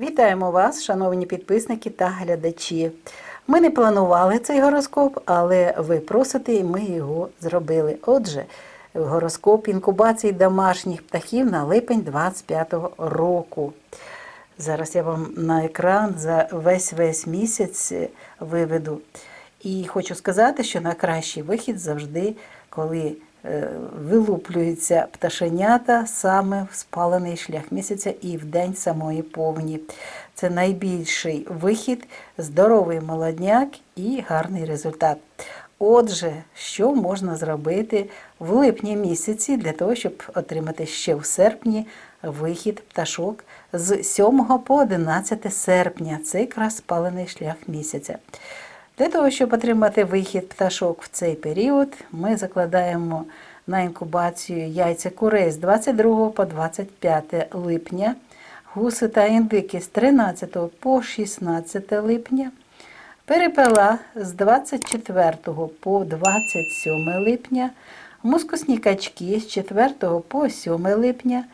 Вітаємо вас, шановні підписники та глядачі. Ми не планували цей гороскоп, але ви просите, і ми його зробили. Отже, гороскоп інкубації домашніх птахів на липень 25-го року. Зараз я вам на екран за весь весь місяць виведу. І хочу сказати, що найкращий вихід завжди, коли вилуплюються пташенята саме в спалений шлях місяця і в день самої повні. Це найбільший вихід, здоровий молодняк і гарний результат. Отже, що можна зробити в липні місяці для того, щоб отримати ще в серпні вихід пташок з 7 по 11 серпня. Це якраз спалений шлях місяця. Для того, щоб отримати вихід пташок в цей період, ми закладаємо на інкубацію яйця курей з 22 по 25 липня, гуси та індики з 13 по 16 липня, перепела з 24 по 27 липня, мускусні качки з 4 по 7 липня,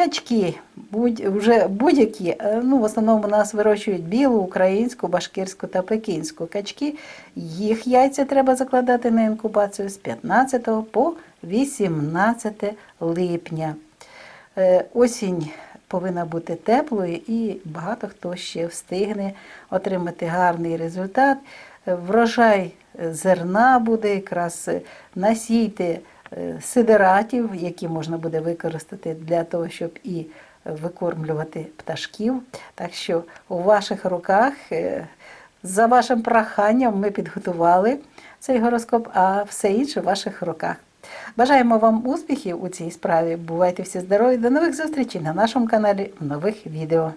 Качки будь, вже будь-які, е, ну в основному у нас вирощують білу, українську, башкирську та пекінську качки. Їх яйця треба закладати на інкубацію з 15 по 18 липня. Е, Осінь повинна бути теплою і багато хто ще встигне отримати гарний результат. Е, Врожай зерна буде якраз насійте сидератів, які можна буде використати для того, щоб і викормлювати пташків. Так що у ваших руках, е, за вашим проханням, ми підготували цей гороскоп, а все інше в ваших руках. Бажаємо вам успіхів у цій справі. Бувайте всі здорові. До нових зустрічей на нашому каналі в нових відео.